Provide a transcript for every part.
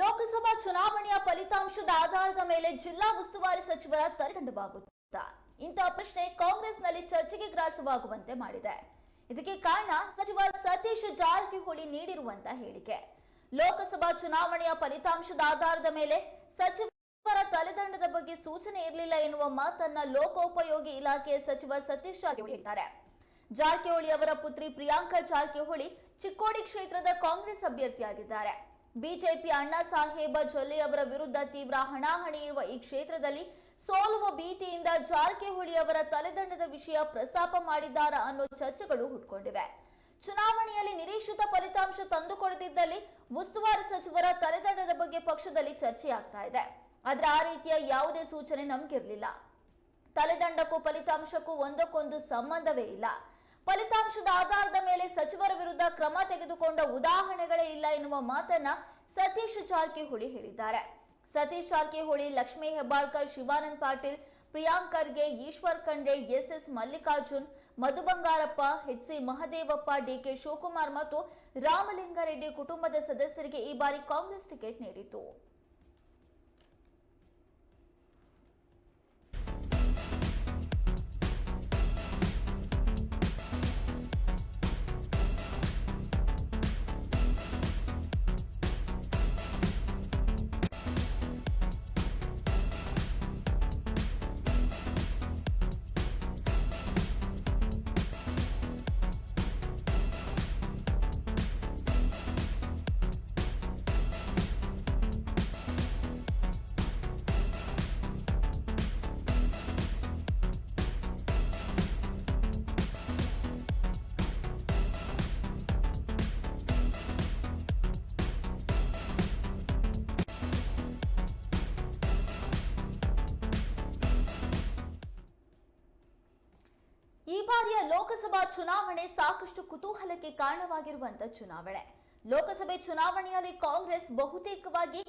ಲೋಕಸಭಾ ಚುನಾವಣೆಯ ಫಲಿತಾಂಶದ ಆಧಾರದ ಮೇಲೆ ಜಿಲ್ಲಾ ಉಸ್ತುವಾರಿ ಸಚಿವರ ತಲೆದಂಡವಾಗುತ್ತಾ? ಇಂತಹ ಪ್ರಶ್ನೆ ಕಾಂಗ್ರೆಸ್ನಲ್ಲಿ ಚರ್ಚೆಗೆ ಗ್ರಾಸವಾಗುವಂತೆ ಮಾಡಿದೆ. ಇದಕ್ಕೆ ಕಾರಣ ಸಚಿವ ಸತೀಶ್ ಜಾರಕಿಹೊಳಿ ನೀಡಿರುವಂತಹ ಹೇಳಿಕೆ. ಲೋಕಸಭಾ ಚುನಾವಣೆಯ ಫಲಿತಾಂಶದ ಆಧಾರದ ಮೇಲೆ ಸಚಿವರ ತಲೆದಂಡದ ಬಗ್ಗೆ ಸೂಚನೆ ಇರಲಿಲ್ಲ ಎನ್ನುವ ಮಾತನ್ನ ಲೋಕೋಪಯೋಗಿ ಇಲಾಖೆಯ ಸಚಿವ ಸತೀಶ್ ಜಾರಕಿಹೊಳಿ ಹೇಳಿದ್ದಾರೆ. ಜಾರಕಿಹೊಳಿ ಅವರ ಪುತ್ರಿ ಪ್ರಿಯಾಂಕಾ ಜಾರಕಿಹೊಳಿ ಚಿಕ್ಕೋಡಿ ಕ್ಷೇತ್ರದ ಕಾಂಗ್ರೆಸ್ ಅಭ್ಯರ್ಥಿಯಾಗಿದ್ದಾರೆ. ಬಿಜೆಪಿ ಅಣ್ಣಾ ಸಾಹೇಬ ಜೊಲ್ಲೆ ಅವರ ವಿರುದ್ಧ ತೀವ್ರ ಹಣಾಹಣಿ ಇರುವ ಈ ಕ್ಷೇತ್ರದಲ್ಲಿ ಸೋಲುವ ಭೀತಿಯಿಂದ ಜಾರಕಿಹೊಳಿ ಅವರ ತಲೆದಂಡದ ವಿಷಯ ಪ್ರಸ್ತಾಪ ಮಾಡಿದ್ದಾರಾ ಅನ್ನೋ ಚರ್ಚೆಗಳು ಹುಟ್ಕೊಂಡಿವೆ. ಚುನಾವಣೆಯಲ್ಲಿ ನಿರೀಕ್ಷಿತ ಫಲಿತಾಂಶ ತಂದುಕೊಡದಿದ್ದಲ್ಲಿ ಉಸ್ತುವಾರಿ ಸಚಿವರ ತಲೆದಂಡದ ಬಗ್ಗೆ ಪಕ್ಷದಲ್ಲಿ ಚರ್ಚೆಯಾಗ್ತಾ ಇದೆ. ಆದ್ರೆ ಆ ರೀತಿಯ ಯಾವುದೇ ಸೂಚನೆ ನಮ್ಗಿರ್ಲಿಲ್ಲ. ತಲೆದಂಡಕ್ಕೂ ಫಲಿತಾಂಶಕ್ಕೂ ಒಂದಕ್ಕೊಂದು ಸಂಬಂಧವೇ ಇಲ್ಲ. ಫಲಿತಾಂಶದ ಆಧಾರದ ಮೇಲೆ ಸಚಿವರ ವಿರುದ್ಧ ಕ್ರಮ ತೆಗೆದುಕೊಂಡ ಉದಾಹರಣೆಗಳೇ ಇಲ್ಲ ಎನ್ನುವ ಮಾತನ್ನ ಸತೀಶ್ ಜಾರಕಿಹೊಳಿ ಹೇಳಿದ್ದಾರೆ. Satish Jarkiholi, Lakshmi Hebbalkar, Shivanand Patil, Priyank Kharge, Eshwar Khandre S S Mallikarjun, Madhu Bangarappa, H C Mahadevappa DK Shivakumar ಮತ್ತು ರಾಮಲಿಂಗಾರೆಡ್ಡಿ ಕುಟುಂಬದ ಸದಸ್ಯರಿಗೆ ಈ ಬಾರಿ ಕಾಂಗ್ರೆಸ್ ಟಿಕೆಟ್ ನೀಡಿತು. ಬಾರಿಯ ಲೋಕಸಭಾ ಚುನಾವಣೆ ಸಾಕಷ್ಟು ಕುತೂಹಲಕ್ಕೆ ಕಾರಣವಾಗಿರುವಂತ ಚುನಾವಣೆ. ಲೋಕಸಭೆ ಚುನಾವಣೆಯಲ್ಲಿ ಕಾಂಗ್ರೆಸ್ ಬಹುತೇಕವಾಗಿ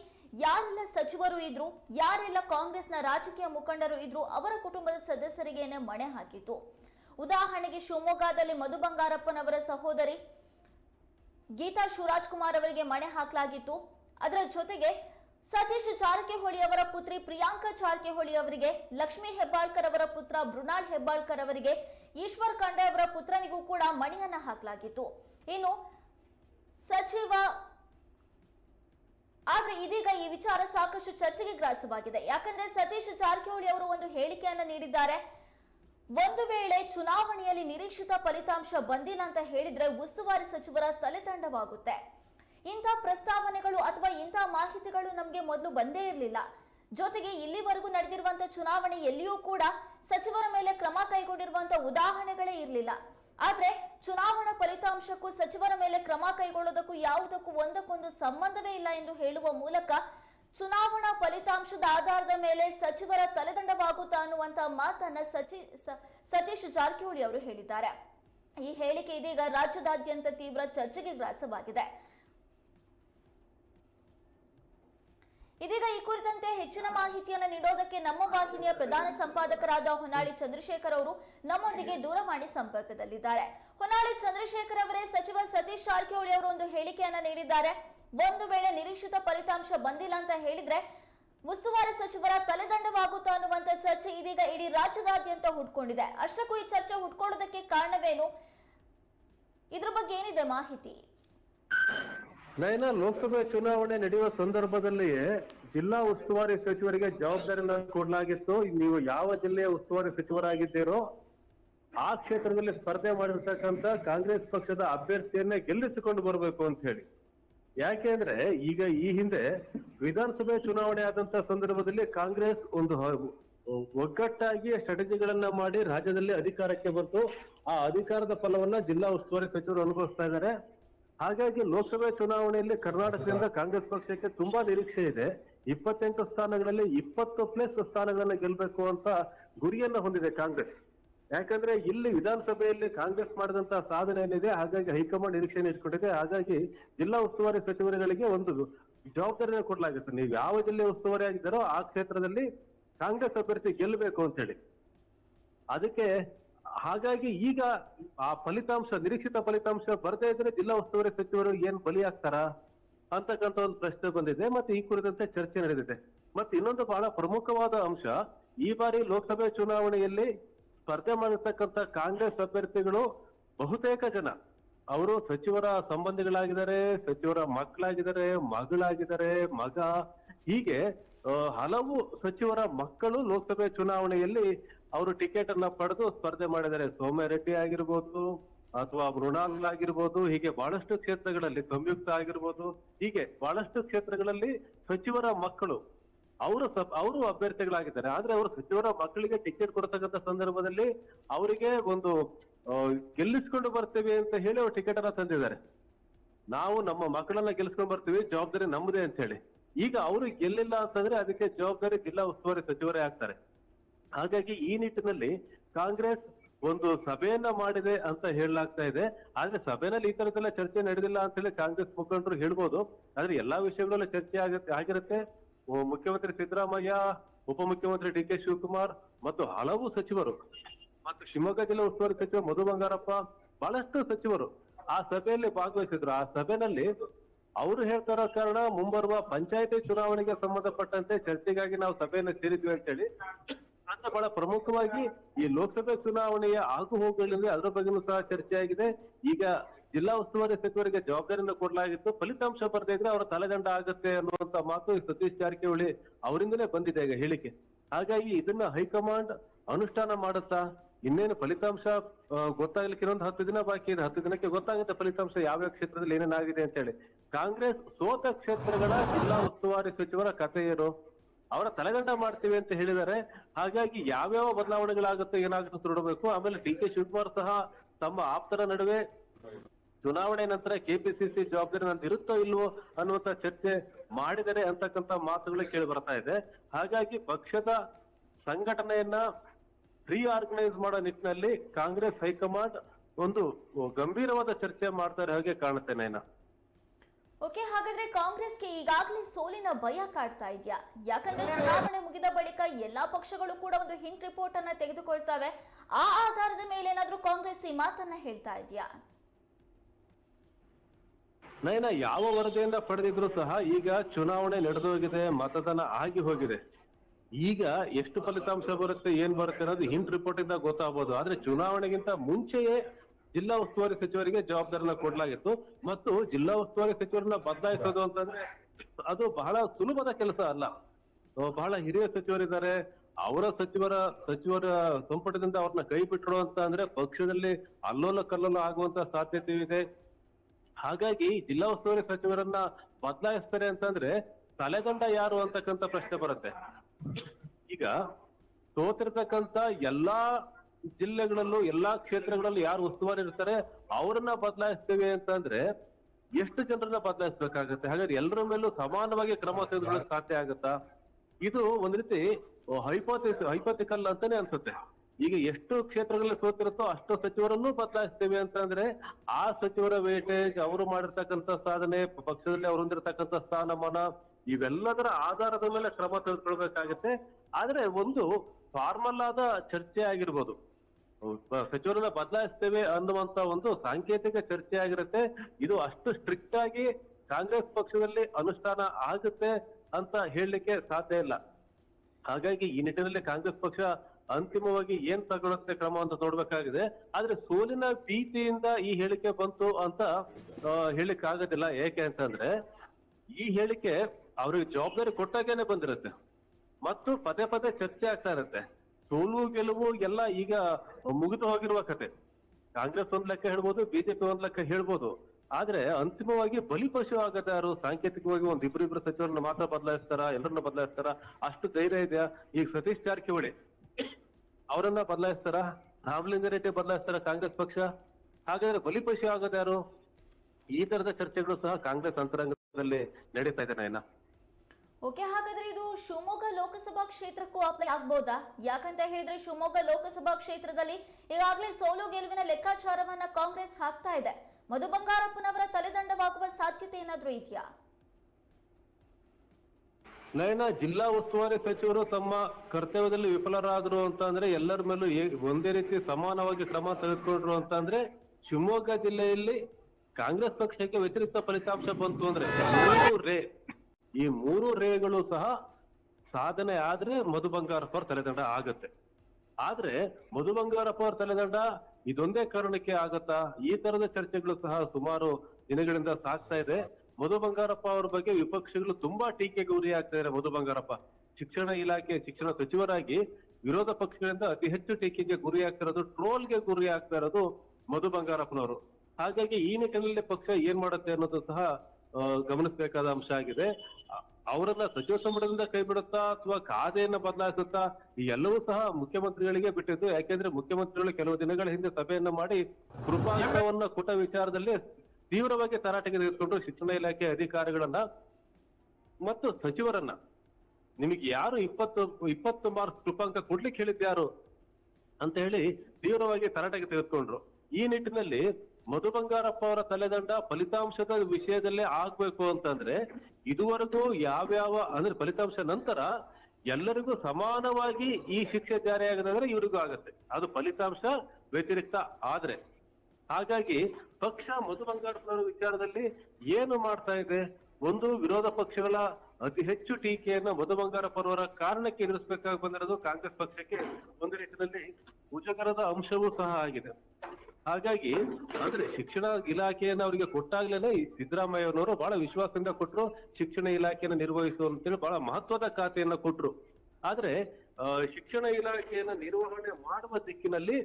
ಯಾರೆಲ್ಲ ಸಚಿವರು ಇದ್ರು, ಯಾರೆಲ್ಲ ಕಾಂಗ್ರೆಸ್ನ ರಾಜಕೀಯ ಮುಖಂಡರು ಇದ್ರು, ಅವರ ಕುಟುಂಬದ ಸದಸ್ಯರಿಗೇನೆ ಮಣೆ ಹಾಕಿತು ಉದಾಹರಣೆಗೆ ಶಿವಮೊಗ್ಗದಲ್ಲಿ ಮಧು ಬಂಗಾರಪ್ಪನವರ ಸಹೋದರಿ ಗೀತಾ ಶಿವರಾಜ್ ಕುಮಾರ್ ಅವರಿಗೆ ಮಣೆ ಹಾಕಲಾಗಿತ್ತು. ಅದರ ಜೊತೆಗೆ ಸತೀಶ್ ಜಾರಕಿಹೊಳಿ ಅವರ ಪುತ್ರಿ ಪ್ರಿಯಾಂಕಾ ಜಾರಕಿಹೊಳಿ ಅವರಿಗೆ, ಲಕ್ಷ್ಮೀ ಹೆಬ್ಬಾಳ್ಕರ್ ಅವರ ಪುತ್ರ ಮೃಣಾಲ್ ಹೆಬ್ಬಾಳ್ಕರ್ ಅವರಿಗೆ ಈಶ್ವರ್ ಖಂಡ್ರೆ ಅವರ ಪುತ್ರನಿಗೂ ಕೂಡ ಮಣಿಯನ್ನ ಹಾಕಲಾಗಿತ್ತು. ಇನ್ನು ಸಚಿವ ಆದ್ರೆ ಇದೀಗ ಈ ವಿಚಾರ ಸಾಕಷ್ಟು ಚರ್ಚೆಗೆ ಗ್ರಾಸವಾಗಿದೆ. ಯಾಕಂದ್ರೆ ಸತೀಶ್ ಜಾರಕಿಹೊಳಿ ಅವರು ಒಂದು ಹೇಳಿಕೆಯನ್ನ ನೀಡಿದ್ದಾರೆ. ಒಂದು ವೇಳೆ ಚುನಾವಣೆಯಲ್ಲಿ ನಿರೀಕ್ಷಿತ ಫಲಿತಾಂಶ ಬಂದಿಲ್ಲ ಅಂತ ಹೇಳಿದ್ರೆ ಉಸ್ತುವಾರಿ ಸಚಿವರ ತಲೆದಂಡವಾಗುತ್ತೆ ಇಂಥ ಪ್ರಸ್ತಾವನೆಗಳು ಅಥವಾ ಇಂಥ ಮಾಹಿತಿಗಳು ನಮಗೆ ಮೊದಲು ಬಂದೇ ಇರಲಿಲ್ಲ. ಜೊತೆಗೆ ಇಲ್ಲಿವರೆಗೂ ನಡೆದಿರುವಂತಹ ಚುನಾವಣೆ ಎಲ್ಲಿಯೂ ಕೂಡ ಸಚಿವರ ಮೇಲೆ ಕ್ರಮ ಕೈಗೊಂಡಿರುವಂತಹ ಉದಾಹರಣೆಗಳೇ ಇರಲಿಲ್ಲ. ಆದ್ರೆ ಚುನಾವಣಾ ಫಲಿತಾಂಶಕ್ಕೂ ಸಚಿವರ ಮೇಲೆ ಕ್ರಮ ಕೈಗೊಳ್ಳೋದಕ್ಕೂ ಯಾವುದಕ್ಕೂ ಒಂದಕ್ಕೊಂದು ಸಂಬಂಧವೇ ಇಲ್ಲ ಎಂದು ಹೇಳುವ ಮೂಲಕ ಚುನಾವಣಾ ಫಲಿತಾಂಶದ ಆಧಾರದ ಮೇಲೆ ಸಚಿವರ ತಲೆದಂಡವಾಗುತ್ತಾ ಅನ್ನುವಂತ ಮಾತನ್ನ ಸಚಿ ಸತೀಶ್ ಜಾರಕಿಹೊಳಿ ಅವರು ಹೇಳಿದ್ದಾರೆ. ಈ ಹೇಳಿಕೆ ಇದೀಗ ರಾಜ್ಯದಾದ್ಯಂತ ತೀವ್ರ ಚರ್ಚೆಗೆ ಗ್ರಾಸವಾಗಿದೆ. ಇದೀಗ ಈ ಕುರಿತಂತೆ ಹೆಚ್ಚಿನ ಮಾಹಿತಿಯನ್ನು ನೀಡೋದಕ್ಕೆ ನಮ್ಮ ವಾಹಿನಿಯ ಪ್ರಧಾನ ಸಂಪಾದಕರಾದ ಹೊನ್ನಾಳಿ ಚಂದ್ರಶೇಖರ್ ಅವರು ನಮ್ಮೊಂದಿಗೆ ದೂರವಾಣಿ ಸಂಪರ್ಕದಲ್ಲಿದ್ದಾರೆ. ಹೊನ್ನಾಳಿ ಚಂದ್ರಶೇಖರ್ ಅವರೇ ಸಚಿವ ಸತೀಶ್ ಜಾರಕಿಹೊಳಿ ಅವರು ಒಂದು ಹೇಳಿಕೆಯನ್ನ ನೀಡಿದ್ದಾರೆ. ಒಂದು ವೇಳೆ ನಿರೀಕ್ಷಿತ ಫಲಿತಾಂಶ ಬಂದಿಲ್ಲ ಅಂತ ಹೇಳಿದ್ರೆ ಉಸ್ತುವಾರಿ ಸಚಿವರ ತಲೆದಂಡವಾಗುತ್ತಾ ಅನ್ನುವಂತ ಚರ್ಚೆ ಇದೀಗ ಇಡೀ ರಾಜ್ಯದಾದ್ಯಂತ ಹುಟ್ಕೊಂಡಿದೆ. ಅಷ್ಟಕ್ಕೂ ಈ ಚರ್ಚೆ ಹುಟ್ಕೊಳ್ಳೋದಕ್ಕೆ ಕಾರಣವೇನು? ಇದ್ರ ಬಗ್ಗೆ ಏನಿದೆ ಮಾಹಿತಿ? ನಯನ ಲೋಕಸಭೆ ಚುನಾವಣೆ ನಡೆಯುವ ಸಂದರ್ಭದಲ್ಲಿಯೇ ಜಿಲ್ಲಾ ಉಸ್ತುವಾರಿ ಸಚಿವರಿಗೆ ಜವಾಬ್ದಾರಿಯನ್ನು ಕೊಡಲಾಗಿತ್ತು. ನೀವು ಯಾವ ಜಿಲ್ಲೆಯ ಉಸ್ತುವಾರಿ ಸಚಿವರಾಗಿದ್ದೀರೋ ಆ ಕ್ಷೇತ್ರದಲ್ಲಿ ಸ್ಪರ್ಧೆ ಮಾಡಿರ್ತಕ್ಕಂಥ ಕಾಂಗ್ರೆಸ್ ಪಕ್ಷದ ಅಭ್ಯರ್ಥಿಯನ್ನೇ ಗೆಲ್ಲಿಸಿಕೊಂಡು ಬರಬೇಕು ಅಂತ ಹೇಳಿ. ಯಾಕೆಂದ್ರೆ ಈಗ ಈ ಹಿಂದೆ ವಿಧಾನಸಭೆ ಚುನಾವಣೆ ಆದಂತ ಸಂದರ್ಭದಲ್ಲಿ ಕಾಂಗ್ರೆಸ್ ಒಂದು ಒಗ್ಗಟ್ಟಾಗಿ ಸ್ಟ್ರಾಟಜಿಗಳನ್ನ ಮಾಡಿ ರಾಜ್ಯದಲ್ಲಿ ಅಧಿಕಾರಕ್ಕೆ ಬಂತು. ಆ ಅಧಿಕಾರದ ಫಲವನ್ನ ಜಿಲ್ಲಾ ಉಸ್ತುವಾರಿ ಸಚಿವರು ಅನುಭವಿಸ್ತಾ ಇದ್ದಾರೆ. ಹಾಗಾಗಿ ಲೋಕಸಭೆ ಚುನಾವಣೆಯಲ್ಲಿ ಕರ್ನಾಟಕದಿಂದ ಕಾಂಗ್ರೆಸ್ ಪಕ್ಷಕ್ಕೆ ತುಂಬಾ ನಿರೀಕ್ಷೆ ಇದೆ. ಇಪ್ಪತ್ತೆಂಟು ಸ್ಥಾನಗಳಲ್ಲಿ ಇಪ್ಪತ್ತು ಪ್ಲಸ್ ಸ್ಥಾನಗಳನ್ನ ಗೆಲ್ಲಬೇಕು ಅಂತ ಗುರಿಯನ್ನ ಹೊಂದಿದೆ ಕಾಂಗ್ರೆಸ್. ಯಾಕಂದ್ರೆ ಇಲ್ಲಿ ವಿಧಾನಸಭೆಯಲ್ಲಿ ಕಾಂಗ್ರೆಸ್ ಮಾಡಿದಂತ ಸಾಧನೆ ಏನಿದೆ, ಹಾಗಾಗಿ ಹೈಕಮಾಂಡ್ ನಿರೀಕ್ಷೆಯನ್ನು ಇಟ್ಕೊಂಡಿದೆ. ಹಾಗಾಗಿ ಜಿಲ್ಲಾ ಉಸ್ತುವಾರಿ ಸಚಿವರುಗಳಿಗೆ ಒಂದು ಜವಾಬ್ದಾರಿಯನ್ನು ಕೊಡಲಾಗುತ್ತೆ. ನೀವು ಯಾವ ಜಿಲ್ಲೆ ಉಸ್ತುವಾರಿ ಆಗಿದ್ದಾರೋ ಆ ಕ್ಷೇತ್ರದಲ್ಲಿ ಕಾಂಗ್ರೆಸ್ ಅಭ್ಯರ್ಥಿ ಗೆಲ್ಲಬೇಕು ಅಂತ ಹೇಳಿ ಅದಕ್ಕೆ ಹಾಗಾಗಿ ಈಗ ಆ ಫಲಿತಾಂಶ, ನಿರೀಕ್ಷಿತ ಫಲಿತಾಂಶ ಬರದೇ ಇದ್ರೆ ಜಿಲ್ಲಾ ಉಸ್ತುವಾರಿ ಸಚಿವರು ಏನ್ ಬಲಿಯಾಗ್ತಾರ? ಅಂತಕ್ಕಂಥ ಒಂದು ಪ್ರಶ್ನೆ ಬಂದಿದೆ. ಮತ್ತೆ ಈ ಕುರಿತಂತೆ ಚರ್ಚೆ ನಡೆದಿದೆ. ಮತ್ತೆ ಇನ್ನೊಂದು ಬಹಳ ಪ್ರಮುಖವಾದ ಅಂಶ, ಈ ಬಾರಿ ಲೋಕಸಭೆ ಚುನಾವಣೆಯಲ್ಲಿ ಸ್ಪರ್ಧೆ ಮಾಡಿರ್ತಕ್ಕಂಥ ಕಾಂಗ್ರೆಸ್ ಅಭ್ಯರ್ಥಿಗಳು ಬಹುತೇಕ ಜನ ಅವರು ಸಚಿವರ ಸಂಬಂಧಿಗಳಾಗಿದ್ದಾರೆ, ಸಚಿವರ ಮಕ್ಕಳಾಗಿದ್ದಾರೆ, ಮಗಳಾಗಿದ್ದಾರೆ, ಮಗ. ಹೀಗೆ ಹಲವು ಸಚಿವರ ಮಕ್ಕಳು ಲೋಕಸಭೆ ಚುನಾವಣೆಯಲ್ಲಿ ಅವರು ಟಿಕೆಟ್ ಅನ್ನ ಪಡೆದು ಸ್ಪರ್ಧೆ ಮಾಡಿದ್ದಾರೆ. ಸೋಮ್ಯ ರೆಡ್ಡಿ ಆಗಿರ್ಬೋದು ಅಥವಾ ಮೃಣಾಲ್ ಆಗಿರ್ಬೋದು ಹೀಗೆ ಬಹಳಷ್ಟು ಕ್ಷೇತ್ರಗಳಲ್ಲಿ ಸಂಯುಕ್ತ ಆಗಿರ್ಬೋದು, ಹೀಗೆ ಬಹಳಷ್ಟು ಕ್ಷೇತ್ರಗಳಲ್ಲಿ ಸಚಿವರ ಮಕ್ಕಳು, ಅವರು ಸಬ್ ಅವರು ಅಭ್ಯರ್ಥಿಗಳಾಗಿದ್ದಾರೆ. ಆದ್ರೆ ಅವರು ಸಚಿವರ ಮಕ್ಕಳಿಗೆ ಟಿಕೆಟ್ ಕೊಡ್ತಕ್ಕಂಥ ಸಂದರ್ಭದಲ್ಲಿ ಅವರಿಗೆ ಒಂದು ಗೆಲ್ಲಿಸ್ಕೊಂಡು ಬರ್ತೀವಿ ಅಂತ ಹೇಳಿ ಅವ್ರು ಟಿಕೆಟ್ ಅನ್ನ ತಂದಿದ್ದಾರೆ. ನಾವು ನಮ್ಮ ಮಕ್ಕಳನ್ನ ಗೆಲ್ಲಿಸ್ಕೊಂಡು ಬರ್ತೀವಿ, ಜವಾಬ್ದಾರಿ ನಮ್ಮದೇ ಅಂತ ಹೇಳಿ ಈಗ ಅವರು ಗೆಲ್ಲಿಲ್ಲ ಅಂತಂದ್ರೆ ಅದಕ್ಕೆ ಜವಾಬ್ದಾರಿ ಜಿಲ್ಲಾ ಉಸ್ತುವಾರಿ ಸಚಿವರೇ ಆಗ್ತಾರೆ. ಹಾಗಾಗಿ ಈ ನಿಟ್ಟಿನಲ್ಲಿ ಕಾಂಗ್ರೆಸ್ ಒಂದು ಸಭೆಯನ್ನ ಮಾಡಿದೆ ಅಂತ ಹೇಳಲಾಗ್ತಾ ಇದೆ. ಆದ್ರೆ ಸಭೆನಲ್ಲಿ ಈ ತರದೆಲ್ಲ ಚರ್ಚೆ ನಡೆದಿಲ್ಲ ಅಂತ ಹೇಳಿ ಕಾಂಗ್ರೆಸ್ ಮುಖಂಡರು ಹೇಳ್ಬೋದು. ಆದ್ರೆ ಎಲ್ಲಾ ವಿಷಯಗಳಲ್ಲೂ ಚರ್ಚೆ ಆಗತ್ತೆ, ಆಗಿರುತ್ತೆ. ಮುಖ್ಯಮಂತ್ರಿ ಸಿದ್ದರಾಮಯ್ಯ, ಉಪಮುಖ್ಯಮಂತ್ರಿ ಡಿ ಕೆ ಶಿವಕುಮಾರ್ ಮತ್ತು ಹಲವು ಸಚಿವರು ಮತ್ತು ಶಿವಮೊಗ್ಗ ಜಿಲ್ಲಾ ಉಸ್ತುವಾರಿ ಸಚಿವ ಮಧು ಬಂಗಾರಪ್ಪ, ಬಹಳಷ್ಟು ಸಚಿವರು ಆ ಸಭೆಯಲ್ಲಿ ಭಾಗವಹಿಸಿದ್ರು. ಆ ಸಭೆಯಲ್ಲಿ ಅವರು ಹೇಳ್ತಾ ಇರೋ ಕಾರಣ ಮುಂಬರುವ ಪಂಚಾಯತಿ ಚುನಾವಣೆಗೆ ಸಂಬಂಧಪಟ್ಟಂತೆ ಚರ್ಚೆಗಾಗಿ ನಾವು ಸಭೆಯನ್ನು ಸೇರಿದ್ವಿ ಅಂತೇಳಿ ಅಂತ ಬಹಳ ಪ್ರಮುಖವಾಗಿ ಈ ಲೋಕಸಭೆ ಚುನಾವಣೆಯ ಆಗು ಹೋಗುಗಳಿಂದ ಅದರ ಬಗ್ಗೆನೂ ಸಹ ಚರ್ಚೆ ಆಗಿದೆ. ಈಗ ಜಿಲ್ಲಾ ಉಸ್ತುವಾರಿ ಸಚಿವರಿಗೆ ಜವಾಬ್ದಾರಿಯಿಂದ ಕೊಡಲಾಗಿತ್ತು. ಫಲಿತಾಂಶ ಬರದೇ ಇದ್ರೆ ಅವರ ತಲೆದಂಡ ಆಗುತ್ತೆ ಅನ್ನುವಂತ ಮಾತು ಸತೀಶ್ ಜಾರಕಿಹೊಳಿ ಅವರಿಂದಲೇ ಬಂದಿದೆ ಈಗ ಹೇಳಿಕೆ. ಹಾಗಾಗಿ ಇದನ್ನ ಹೈಕಮಾಂಡ್ ಅನುಷ್ಠಾನ ಮಾಡುತ್ತಾ, ಇನ್ನೇನು ಫಲಿತಾಂಶ ಗೊತ್ತಾಗ್ಲಿಕ್ಕೆ ಇನ್ನೊಂದು ಹತ್ತು ದಿನ ಬಾಕಿ ಇದೆ. ಹತ್ತು ದಿನಕ್ಕೆ ಗೊತ್ತಾಗುತ್ತೆ ಫಲಿತಾಂಶ ಯಾವ್ಯಾವ ಕ್ಷೇತ್ರದಲ್ಲಿ ಏನೇನಾಗಿದೆ ಅಂತ ಹೇಳಿ. ಕಾಂಗ್ರೆಸ್ ಸೋತ ಕ್ಷೇತ್ರಗಳ ಜಿಲ್ಲಾ ಉಸ್ತುವಾರಿ ಸಚಿವರ ಕಥೆ ಏನು? ಅವರ ತಲೆದಂಡ ಮಾಡ್ತೀವಿ ಅಂತ ಹೇಳಿದ್ದಾರೆ ಹಾಗಾಗಿ ಯಾವ್ಯಾವ ಬದಲಾವಣೆಗಳಾಗುತ್ತೆ, ಏನಾಗುತ್ತೆ ನೋಡಬೇಕು. ಆಮೇಲೆ ಡಿ ಕೆ ಶಿವಕುಮಾರ್ ಸಹ ತಮ್ಮ ಆಪ್ತರ ನಡುವೆ ಚುನಾವಣೆ ನಂತರ ಕೆಪಿಸಿಸಿ ಜವಾಬ್ದಾರಿ ನಂದು ಇರುತ್ತೋ ಇಲ್ವೋ ಅನ್ನುವಂತ ಚರ್ಚೆ ಮಾಡಿದರೆ ಅಂತಕ್ಕಂತ ಮಾತುಗಳು ಕೇಳಿ ಬರ್ತಾ ಇದೆ. ಹಾಗಾಗಿ ಪಕ್ಷದ ಸಂಘಟನೆಯನ್ನ ರೀಆರ್ಗನೈಸ್ ಮಾಡೋ ನಿಟ್ಟಿನಲ್ಲಿ ಕಾಂಗ್ರೆಸ್ ಹೈಕಮಾಂಡ್ ಒಂದು ಗಂಭೀರವಾದ ಚರ್ಚೆ ಮಾಡ್ತಾರೆ ಹಾಗೆ ಕಾಣುತ್ತೆ ನೈನಾ. ಓಕೆ, ಹಾಗಾದ್ರೆ ಕಾಂಗ್ರೆಸ್ಗೆ ಈಗಾಗಲೇ ಸೋಲಿನ ಭಯ ಕಾಡ್ತಾ ಇದೆಯಾ? ಯಾಕಂದ್ರೆ ಚುನಾವಣೆ ಮುಗಿದ ಬಳಿಕ ಎಲ್ಲಾ ಪಕ್ಷಗಳು ಕೂಡ ಒಂದು ಹಿಂಟ್ ರಿಪೋರ್ಟ್ ಅನ್ನ ತೆಗೆದುಕೊಳ್ತವೆ. ಆ ಆಧಾರದ ಮೇಲೆ ಏನಾದ್ರೂ ಕಾಂಗ್ರೆಸ್ ಈ ಮಾತನ್ನ ಹೇಳ್ತಾ ಇದೆಯಾ? ನಯನ, ಯಾವ ವರದಿಯಿಂದ ಪಡೆದಿದ್ರು ಸಹ ಈಗ ಚುನಾವಣೆ ನಡೆದು ಹೋಗಿದೆ ಮತದಾನ ಆಗಿ ಹೋಗಿದೆ. ಈಗ ಎಷ್ಟು ಫಲಿತಾಂಶ ಬರುತ್ತೆ, ಏನ್ ಬರುತ್ತೆ ಅನ್ನೋದು ಹಿಂಟ್ ರಿಪೋರ್ಟ್ ಇಂದ ಗೊತ್ತಾಗಬಹುದು ಆದ್ರೆ ಚುನಾವಣೆಗಿಂತ ಮುಂಚೆಯೇ ಜಿಲ್ಲಾ ಉಸ್ತುವಾರಿ ಸಚಿವರಿಗೆ ಜವಾಬ್ದಾರಿನ ಕೊಡ್ಲಾಗಿತ್ತು. ಮತ್ತು ಜಿಲ್ಲಾ ಉಸ್ತುವಾರಿ ಸಚಿವರನ್ನ ಬದಲಾಯಿಸೋದು ಅಂತಂದ್ರೆ ಅದು ಬಹಳ ಸುಲಭದ ಕೆಲಸ ಅಲ್ಲ. ಬಹಳ ಹಿರಿಯ ಸಚಿವರಿದ್ದಾರೆ. ಅವರ ಸಚಿವರ ಸಚಿವರ ಸಂಪುಟದಿಂದ ಅವ್ರನ್ನ ಕೈ ಬಿಟ್ಟರು ಅಂತ ಅಂದ್ರೆ ಪಕ್ಷದಲ್ಲಿ ಅಲ್ಲೋಲ ಕಲ್ಲೋಲ ಆಗುವಂತ ಸಾಧ್ಯತೆ ಇದೆ ಹಾಗಾಗಿ ಜಿಲ್ಲಾ ಉಸ್ತುವಾರಿ ಸಚಿವರನ್ನ ಬದಲಾಯಿಸ್ತಾರೆ ಅಂತಂದ್ರೆ ತಲೆದಂಡ ಯಾರು ಅಂತಕ್ಕಂತ ಪ್ರಶ್ನೆ ಬರುತ್ತೆ. ಈಗ ಸೋತಿರ್ತಕ್ಕಂತ ಎಲ್ಲಾ ಜಿಲ್ಲೆಗಳಲ್ಲೂ ಎಲ್ಲಾ ಕ್ಷೇತ್ರಗಳಲ್ಲೂ ಯಾರು ಉಸ್ತುವಾರಿ ಇರ್ತಾರೆ ಅವರನ್ನ ಬದಲಾಯಿಸ್ತೇವೆ ಅಂತಂದ್ರೆ ಎಷ್ಟು ಜನರನ್ನ ಬದಲಾಯಿಸ್ಬೇಕಾಗತ್ತೆ? ಹಾಗಾದ್ರೆ ಎಲ್ಲರ ಮೇಲೂ ಸಮಾನವಾಗಿ ಕ್ರಮ ತೆಗೆದುಕೊಳ್ಳೋಕೆ ಸಾಧ್ಯ ಆಗತ್ತಾ? ಇದು ಒಂದ್ ರೀತಿ ಹೈಪೋತಿ ಹೈಪೋತಿಕಲ್ ಅಂತಾನೆ ಅನ್ಸುತ್ತೆ. ಈಗ ಎಷ್ಟು ಕ್ಷೇತ್ರಗಳಲ್ಲಿ ಸೋತಿರುತ್ತೋ ಅಷ್ಟು ಸಚಿವರನ್ನು ಬದಲಾಯಿಸ್ತೇವೆ ಅಂತಂದ್ರೆ ಆ ಸಚಿವರ ವೇಟೇಜ್ ಅವರು ಮಾಡಿರ್ತಕ್ಕಂಥ ಸಾಧನೆ ಪಕ್ಷದಲ್ಲಿ ಅವ್ರು ಹೊಂದಿರತಕ್ಕಂಥ ಸ್ಥಾನಮಾನ ಇವೆಲ್ಲದರ ಆಧಾರದ ಮೇಲೆ ಕ್ರಮ ತೆಗೆದುಕೊಳ್ಬೇಕಾಗತ್ತೆ ಆದ್ರೆ ಒಂದು ಫಾರ್ಮಲ್ ಆದ ಚರ್ಚೆ ಆಗಿರ್ಬೋದು. ಸಚಿವರನ್ನ ಬದಲಾಯಿಸ್ತೇವೆ ಅನ್ನುವಂತ ಒಂದು ಸಾಂಕೇತಿಕ ಚರ್ಚೆ ಆಗಿರುತ್ತೆ. ಇದು ಅಷ್ಟು ಸ್ಟ್ರಿಕ್ಟ್ ಆಗಿ ಕಾಂಗ್ರೆಸ್ ಪಕ್ಷದಲ್ಲಿ ಅನುಷ್ಠಾನ ಆಗುತ್ತೆ ಅಂತ ಹೇಳಲಿಕ್ಕೆ ಸಾಧ್ಯ ಇಲ್ಲ. ಹಾಗಾಗಿ ಈ ನಿಟ್ಟಿನಲ್ಲಿ ಕಾಂಗ್ರೆಸ್ ಪಕ್ಷ ಅಂತಿಮವಾಗಿ ಏನ್ ತಗೊಳುತ್ತೆ ಕ್ರಮ ಅಂತ ನೋಡ್ಬೇಕಾಗಿದೆ. ಆದ್ರೆ ಸೋಲಿನ ಭೀತಿಯಿಂದ ಈ ಹೇಳಿಕೆ ಬಂತು ಅಂತ ಹೇಳಿಕ್ ಆಗೋದಿಲ್ಲ. ಏಕೆ ಅಂತಂದ್ರೆ ಈ ಹೇಳಿಕೆ ಅವ್ರಿಗೆ ಜವಾಬ್ದಾರಿ ಕೊಟ್ಟಾಗೇನೆ ಬಂದಿರುತ್ತೆ. ಮತ್ತು ಪದೇ ಪದೇ ಚರ್ಚೆ ಆಗ್ತಾ ಇರುತ್ತೆ. ಸೋಲು, ಗೆಲುವು ಎಲ್ಲ ಈಗ ಮುಗಿದು ಹೋಗಿರುವ ಕತೆ. ಕಾಂಗ್ರೆಸ್ ಒಂದ್ ಲೆಕ್ಕ ಹೇಳ್ಬೋದು, ಬಿಜೆಪಿ ಒಂದ್ ಲೆಕ್ಕ ಹೇಳ್ಬೋದು. ಆದ್ರೆ ಅಂತಿಮವಾಗಿ ಬಲಿಪಶು ಆಗದ ಯಾರು ಸಾಂಕೇತಿಕವಾಗಿ ಒಂದ್ ಇಬ್ಬರಿಬ್ರು ಸಚಿವರನ್ನ ಮಾತ್ರ ಬದಲಾಯಿಸ್ತಾರ, ಎಲ್ಲರನ್ನ ಬದಲಾಯಿಸ್ತಾರ? ಅಷ್ಟು ಧೈರ್ಯ ಇದೆಯಾ? ಈಗ ಸತೀಶ್ ಜಾರಕಿಹೊಳಿ, ಅವರನ್ನ ಬದಲಾಯಿಸ್ತಾರ? ರಾಮಲಿಂಗಾರೆಡ್ಡಿ ಬದಲಾಯಿಸ್ತಾರ ಕಾಂಗ್ರೆಸ್ ಪಕ್ಷ? ಹಾಗಾದ್ರೆ ಬಲಿಪಶು ಆಗದ ಈ ತರದ ಚರ್ಚೆಗಳು ಸಹ ಕಾಂಗ್ರೆಸ್ ಅಂತರಂಗದಲ್ಲಿ ನಡೀತಾ ಇದೆ ನಯನ ಓಕೆ, ಹಾಗಾದ್ರೆ ಇದು ಶಿವಮೊಗ್ಗ ಲೋಕಸಭಾ ಕ್ಷೇತ್ರಕ್ಕೂ ಅಪ್ಲೈ ಆಗ್ಬೋದಾ? ಯಾಕಂತ ಹೇಳಿದ್ರೆ ಶಿವಮೊಗ್ಗ ಲೋಕಸಭಾ ಕ್ಷೇತ್ರದಲ್ಲಿ ಈಗಾಗಲೇ ಸೋಲು ಗೆಲುವಿನ ಲೆಕ್ಕಾಚಾರವನ್ನ ಕಾಂಗ್ರೆಸ್ ಹಾಕ್ತಾ ಇದೆ. ಮಧು ಬಂಗಾರಪ್ಪನವರ ತಲೆದಂಡವಾಗುವ ಸಾಧ್ಯತೆ ಏನಾದ್ರೂ ಇದೆಯಾ? ನಯನ, ಜಿಲ್ಲಾ ಉಸ್ತುವಾರಿ ಸಚಿವರು ತಮ್ಮ ಕರ್ತವ್ಯದಲ್ಲಿ ವಿಫಲರಾದ್ರು ಅಂತ ಅಂದ್ರೆ ಎಲ್ಲರ ಮೇಲೂ ಒಂದೇ ರೀತಿ ಸಮಾನವಾಗಿ ಕ್ರಮ ತೆಗೆದುಕೊಂಡ್ರು ಅಂತ ಅಂದ್ರೆ ಶಿವಮೊಗ್ಗ ಜಿಲ್ಲೆಯಲ್ಲಿ ಕಾಂಗ್ರೆಸ್ ಪಕ್ಷಕ್ಕೆ ವ್ಯತಿರಿಕ್ತ ಫಲಿತಾಂಶ ಬಂತು ಅಂದ್ರೆ ಈ ಮೂರು ರೇಗಳು ಸಹ ಸಾಧನೆ ಆದ್ರೆ ಮಧು ಬಂಗಾರಪ್ಪ ಅವ್ರ ತಲೆದಂಡ ಆಗತ್ತೆ. ಆದ್ರೆ ಮಧು ಬಂಗಾರಪ್ಪ ಅವ್ರ ತಲೆದಂಡ ಇದೊಂದೇ ಕಾರಣಕ್ಕೆ ಆಗತ್ತಾ? ಈ ತರದ ಚರ್ಚೆಗಳು ಸಹ ಸುಮಾರು ದಿನಗಳಿಂದ ಸಾಗ್ತಾ ಇದೆ. ಮಧು ಬಂಗಾರಪ್ಪ ಅವ್ರ ಬಗ್ಗೆ ವಿಪಕ್ಷಗಳು ತುಂಬಾ ಟೀಕೆಗೆ ಗುರಿ ಆಗ್ತಾ ಇದ್ದಾರೆ ಮಧು ಬಂಗಾರಪ್ಪ ಶಿಕ್ಷಣ ಇಲಾಖೆ, ಶಿಕ್ಷಣ ಸಚಿವರಾಗಿ ವಿರೋಧ ಪಕ್ಷಗಳಿಂದ ಅತಿ ಹೆಚ್ಚು ಟೀಕೆಗೆ ಗುರಿ ಆಗ್ತಾ ಇರೋದು, ಟ್ರೋಲ್ಗೆ ಗುರಿ ಆಗ್ತಾ ಇರೋದು ಮಧು ಬಂಗಾರಪ್ಪನವರು ಹಾಗಾಗಿ ಈ ನಿಟ್ಟಿನಲ್ಲಿ ಪಕ್ಷ ಏನ್ ಮಾಡುತ್ತೆ ಅನ್ನೋದು ಸಹ ಗಮನಿಸಬೇಕಾದ ಅಂಶ ಆಗಿದೆ. ಅವರನ್ನ ಸಚಿವ ಸಂಪುಟದಿಂದ ಕೈ ಬಿಡುತ್ತಾ ಅಥವಾ ಖಾತೆಯನ್ನ ಬದಲಾಯಿಸುತ್ತಾ ಎಲ್ಲವೂ ಸಹ ಮುಖ್ಯಮಂತ್ರಿಗಳಿಗೆ ಬಿಟ್ಟಿದ್ದು. ಯಾಕೆಂದ್ರೆ ಮುಖ್ಯಮಂತ್ರಿಗಳು ಕೆಲವು ದಿನಗಳ ಹಿಂದೆ ಸಭೆಯನ್ನ ಮಾಡಿ ಕೃಪಾಂಕವನ್ನ ಕೊಟ್ಟ ವಿಚಾರದಲ್ಲಿ ತೀವ್ರವಾಗಿ ತರಾಟೆಗೆ ತೆಗೆದುಕೊಂಡು ಶಿಕ್ಷಣ ಇಲಾಖೆ ಅಧಿಕಾರಿಗಳನ್ನ ಮತ್ತು ಸಚಿವರನ್ನ ನಿಮಗೆ ಯಾರು ಇಪ್ಪತ್ತು ಇಪ್ಪತ್ತು ಮಾರ್ಕ್ಸ್ ಕೃಪಾಂಕ ಕೊಡ್ಲಿಕ್ಕೆ ಹೇಳಿದ್ಯಾರು ಅಂತ ಹೇಳಿ ತೀವ್ರವಾಗಿ ತರಾಟೆಗೆ ತೆಗೆದುಕೊಂಡ್ರು. ಈ ನಿಟ್ಟಿನಲ್ಲಿ ಮಧು ಬಂಗಾರಪ್ಪ ಅವರ ತಲೆದಂಡ ಫಲಿತಾಂಶದ ವಿಷಯದಲ್ಲೇ ಆಗ್ಬೇಕು ಅಂತಂದ್ರೆ ಇದುವರೆಗೂ ಯಾವ್ಯಾವ, ಅಂದ್ರೆ ಫಲಿತಾಂಶ ನಂತರ ಎಲ್ಲರಿಗೂ ಸಮಾನವಾಗಿ ಈ ಶಿಕ್ಷೆ ಜಾರಿಯಾಗದಂದ್ರೆ ಇವರಿಗೂ ಆಗತ್ತೆ. ಅದು ಫಲಿತಾಂಶ ವ್ಯತಿರಿಕ್ತ ಆದ್ರೆ. ಹಾಗಾಗಿ ಪಕ್ಷ ಮಧು ಬಂಗಾರಪ್ಪನವರ ವಿಚಾರದಲ್ಲಿ ಏನು ಮಾಡ್ತಾ ಇದೆ? ಒಂದು ವಿರೋಧ ಪಕ್ಷಗಳ ಅತಿ ಹೆಚ್ಚು ಟೀಕೆಯನ್ನ ಮಧು ಬಂಗಾರಪ್ಪನವರ ಕಾರಣಕ್ಕೆ ಎದುರಿಸಬೇಕಾಗಿ ಬಂದಿರೋದು ಕಾಂಗ್ರೆಸ್ ಪಕ್ಷಕ್ಕೆ. ಒಂದು ರೀತಿಯಲ್ಲಿ ಮುಜುಗರದ ಅಂಶವೂ ಸಹ ಆಗಿದೆ. ಹಾಗಾಗಿ ಅಂದ್ರೆ ಶಿಕ್ಷಣ ಇಲಾಖೆಯನ್ನ ಅವರಿಗೆ ಕೊಟ್ಟಾಗ್ಲೇನೆ ಈ ಸಿದ್ದರಾಮಯ್ಯನವರು ಬಹಳ ವಿಶ್ವಾಸದಿಂದ ಕೊಟ್ರು, ಶಿಕ್ಷಣ ಇಲಾಖೆಯನ್ನ ನಿರ್ವಹಿಸು ಅಂತೇಳಿ ಬಹಳ ಮಹತ್ವದ ಖಾತೆಯನ್ನ ಕೊಟ್ರು. ಆದ್ರೆ ಶಿಕ್ಷಣ ಇಲಾಖೆಯನ್ನ ನಿರ್ವಹಣೆ ಮಾಡುವ ದಿಕ್ಕಿನಲ್ಲಿ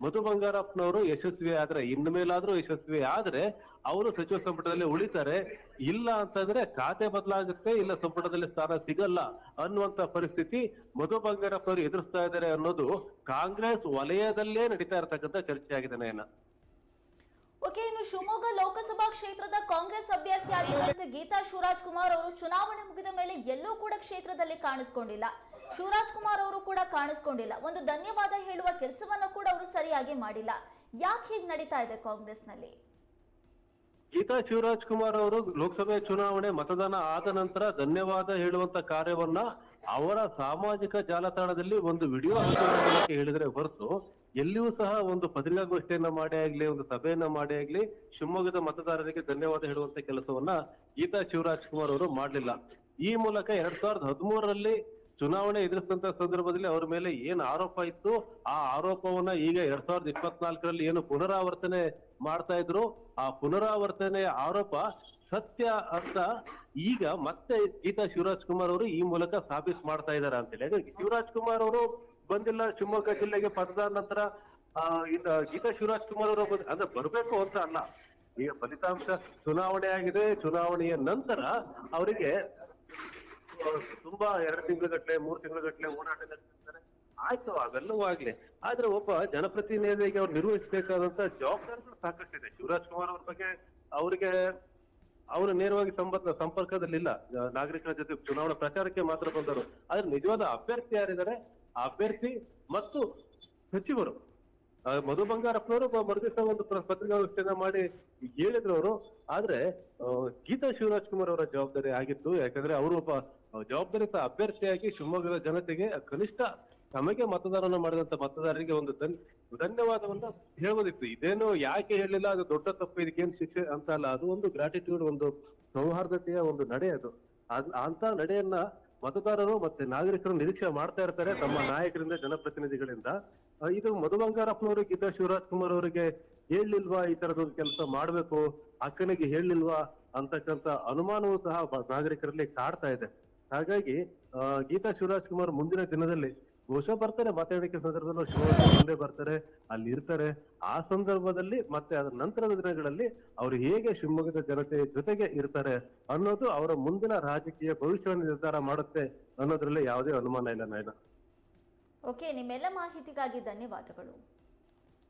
ಮಧು ಬಂಗಾರಪ್ಪನವರು ಯಶಸ್ವಿ ಆದ್ರೆ, ಇನ್ನು ಮೇಲಾದ್ರೂ ಯಶಸ್ವಿ ಆದ್ರೆ ಅವರು ಸಚಿವ ಸಂಪುಟದಲ್ಲಿ ಉಳಿತಾರೆ. ಇಲ್ಲ ಅಂತಂದ್ರೆ ಖಾತೆ ಬದಲಾಗುತ್ತೆ ಇಲ್ಲ ಸಂಪುಟದಲ್ಲಿ ಸ್ಥಾನ ಸಿಗಲ್ಲ ಅನ್ನುವಂತ ಪರಿಸ್ಥಿತಿ ಮಧು ಬಂಗಾರಪ್ಪನವರು ಎದುರಿಸ್ತಾ ಇದ್ದಾರೆ ಅನ್ನೋದು ಕಾಂಗ್ರೆಸ್ ವಲಯದಲ್ಲೇ ನಡೀತಾ ಇರತಕ್ಕಂತ ಚರ್ಚೆ ಆಗಿದೆ ನಯನ. ಓಕೆ, ಇನ್ನು ಶಿವಮೊಗ್ಗ ಲೋಕಸಭಾ ಕ್ಷೇತ್ರದ ಕಾಂಗ್ರೆಸ್ ಅಭ್ಯರ್ಥಿಯಾಗಿದ್ದಂತೆ ಗೀತಾ ಶಿವರಾಜ್ ಕುಮಾರ್ ಅವರು ಚುನಾವಣೆ ಮುಗಿದ ಮೇಲೆ ಎಲ್ಲೂ ಕೂಡ ಕ್ಷೇತ್ರದಲ್ಲಿ ಕಾಣಿಸ್ಕೊಂಡಿಲ್ಲ. ಶಿವರಾಜ್ ಕುಮಾರ್ ಅವರು ಕೂಡ ಕಾಣಿಸ್ಕೊಂಡಿಲ್ಲ. ಒಂದು ಧನ್ಯವಾದ ಹೇಳುವ ಕೆಲಸವನ್ನ ಕೂಡ ಅವರು ಸರಿಯಾಗಿ ಮಾಡಿಲ್ಲ. ಯಾಕೆ ಹೀಗೆ ನಡೀತಾ ಇದೆ ಕಾಂಗ್ರೆಸ್ನಲ್ಲಿ? ಗೀತಾ ಶಿವರಾಜ್ ಕುಮಾರ್ ಅವರು ಲೋಕಸಭೆ ಚುನಾವಣೆ ಮತದಾನ ಆದ ನಂತರ ಧನ್ಯವಾದ ಹೇಳುವಂತ ಕಾರ್ಯವನ್ನ ಅವರ ಸಾಮಾಜಿಕ ಜಾಲತಾಣದಲ್ಲಿ ಒಂದು ವಿಡಿಯೋ ಹೇಳಿದ್ರೆ ಹೊರತು ಎಲ್ಲಿಯೂ ಸಹ ಒಂದು ಪತ್ರಿಕಾಗೋಷ್ಠಿಯನ್ನ ಮಾಡಿ ಆಗ್ಲಿ, ಒಂದು ಸಭೆಯನ್ನ ಮಾಡಿ ಆಗ್ಲಿ ಶಿವಮೊಗ್ಗದ ಮತದಾರರಿಗೆ ಧನ್ಯವಾದ ಹೇಳುವಂತ ಕೆಲಸವನ್ನ ಗೀತಾ ಶಿವರಾಜ್ ಕುಮಾರ್ ಅವರು ಮಾಡಲಿಲ್ಲ. ಈ ಮೂಲಕ ಎರಡ್ ಸಾವಿರದ ಹದಿಮೂರರಲ್ಲಿ ಚುನಾವಣೆ ಎದುರಿಸಿದಂತ ಸಂದರ್ಭದಲ್ಲಿ ಅವ್ರ ಮೇಲೆ ಏನ್ ಆರೋಪ ಇತ್ತು? ಆ ಆರೋಪವನ್ನ ಈಗ ಎರಡ್ ಸಾವಿರದ ಇಪ್ಪತ್ನಾಲ್ಕರಲ್ಲಿ ಏನು ಪುನರಾವರ್ತನೆ ಮಾಡ್ತಾ ಇದ್ರು? ಆ ಪುನರಾವರ್ತನೆ ಆರೋಪ ಸತ್ಯ ಅಂತ ಈಗ ಮತ್ತೆ ಗೀತಾ ಶಿವರಾಜ್ ಕುಮಾರ್ ಅವರು ಈ ಮೂಲಕ ಸಾಬೀತು ಮಾಡ್ತಾ ಇದ್ದಾರೆ ಅಂತೇಳಿ. ಹಾಗಾಗಿ ಶಿವರಾಜ್ ಕುಮಾರ್ ಅವರು ಬಂದಿಲ್ಲ ಶಿವಮೊಗ್ಗ ಜಿಲ್ಲೆಗೆ ಪದದ ನಂತರ ಆ, ಗೀತಾ ಶಿವರಾಜ್ ಕುಮಾರ್ ಅವರು ಅಂದ್ರೆ ಬರ್ಬೇಕು ಅಂತ ಅಲ್ಲ. ಈಗ ಫಲಿತಾಂಶ ಚುನಾವಣೆ ಆಗಿದೆ. ಚುನಾವಣೆಯ ನಂತರ ಅವರಿಗೆ ತುಂಬಾ ಎರಡು ತಿಂಗಳ ಮೂರ್ ತಿಂಗಳ ಗಟ್ಲೆ ಓಡಾಟ ಆಯ್ತು, ಅವೆಲ್ಲವೂ ಆಗ್ಲಿ. ಆದ್ರೆ ಒಬ್ಬ ಜನಪ್ರತಿನಿಧಿಗೆ ಅವ್ರು ನಿರ್ವಹಿಸಬೇಕಾದಂತ ಜವಾಬ್ದಾರಿಗಳು ಸಾಕಷ್ಟಿದೆ. ಶಿವರಾಜ್ ಕುಮಾರ್ ಅವ್ರ ಬಗ್ಗೆ ಅವರಿಗೆ ಅವರು ನೇರವಾಗಿ ಸಂಪರ್ಕ ಸಂಪರ್ಕದಲ್ಲಿಲ್ಲ. ನಾಗರಿಕರ ಜೊತೆ ಚುನಾವಣಾ ಪ್ರಚಾರಕ್ಕೆ ಮಾತ್ರ ಬಂದರು ಆದ್ರೆ ನಿಜವಾದ ಅಭ್ಯರ್ಥಿ ಯಾರಿದ್ದಾರೆ? ಅಭ್ಯರ್ಥಿ ಮತ್ತು ಸಚಿವರು. ಮಧು ಬಂಗಾರಪ್ಪನವರು ಮರುದಿವಸ ಒಂದು ಪತ್ರಿಕಾಗೋಷ್ಠಿಯನ್ನ ಮಾಡಿ ಹೇಳಿದ್ರು ಅವರು ಆದ್ರೆ ಗೀತಾ ಶಿವರಾಜ್ ಕುಮಾರ್ ಅವರ ಜವಾಬ್ದಾರಿ ಆಗಿತ್ತು. ಯಾಕಂದ್ರೆ ಅವರು ಒಬ್ಬ ಜವಾಬ್ದಾರಿ ಜವಾಬ್ದಾರಿತ ಅಭ್ಯರ್ಥಿಯಾಗಿ ಶಿವಮೊಗ್ಗದ ಜನತೆಗೆ ಕನಿಷ್ಠ ತಮಗೆ ಮತದಾನ ಮಾಡಿದಂತ ಮತದಾರರಿಗೆ ಒಂದು ಧನ್, ಧನ್ಯವಾದವನ್ನ ಹೇಳ್ಬೋದಿತ್ತು ಇದೇನು ಯಾಕೆ ಹೇಳಿಲ್ಲ ಅದು ದೊಡ್ಡ ತಪ್ಪು. ಇದಕ್ಕೇನು ಶಿಕ್ಷೆ ಅಂತ ಅಲ್ಲ. ಅದು ಒಂದು ಗ್ರಾಟಿಟ್ಯೂಡ್ ಒಂದು ಸೌಹಾರ್ದತೆಯ ಒಂದು ನಡೆ ಅದ್- ಅಂತ ನಡೆಯನ್ನ ಮತದಾರರು ಮತ್ತೆ ನಾಗರಿಕರು ನಿರೀಕ್ಷೆ ಮಾಡ್ತಾ ಇರ್ತಾರೆ ತಮ್ಮ ನಾಯಕರಿಂದ, ಜನಪ್ರತಿನಿಧಿಗಳಿಂದ. ಇದು ಮಧು ಬಂಗಾರಪ್ಪನವರು ಗೀತಾ ಶಿವರಾಜ್ ಕುಮಾರ್ ಅವರಿಗೆ ಹೇಳಿಲ್ವಾ ಈ ತರದೊಂದು ಕೆಲಸ ಮಾಡ್ಬೇಕು? ಅಕ್ಕನಿಗೆ ಹೇಳಿಲ್ವಾ? ಅಂತಕ್ಕಂತ ಅನುಮಾನವೂ ಸಹ ನಾಗರಿಕರಲ್ಲಿ ಕಾಡ್ತಾ ಇದೆ. ಹಾಗಾಗಿ ಗೀತಾ ಶಿವರಾಜ್ ಕುಮಾರ್ ಮುಂದಿನ ದಿನದಲ್ಲಿ ಬಹುಶಃ ಬರ್ತಾರೆ, ಮಾತಾಡೋಕೆ ಸಂದರ್ಭದಲ್ಲಿ ಶೋ ಮುಂದೆ ಬರ್ತಾರೆ, ಅಲ್ಲಿ ಇರ್ತಾರೆ. ಆ ಸಂದರ್ಭದಲ್ಲಿ ಮತ್ತೆ ಅದರ ನಂತರದ ದಿನಗಳಲ್ಲಿ ಅವರು ಹೇಗೆ ಶಿವಮೊಗ್ಗದ ಜನತೆ ಜೊತೆಗೆ ಇರ್ತಾರೆ ಅನ್ನೋದು ಅವರ ಮುಂದಿನ ರಾಜಕೀಯ ಭವಿಷ್ಯವನ್ನು ನಿರ್ಧಾರ ಮಾಡುತ್ತೆ ಅನ್ನೋದ್ರಲ್ಲಿ ಯಾವುದೇ ಅನುಮಾನ ಇಲ್ಲ ನಾಯ್ನ ಓಕೆ, ನಿಮ್ಮೆಲ್ಲ ಮಾಹಿತಿಗಾಗಿ ಧನ್ಯವಾದಗಳು.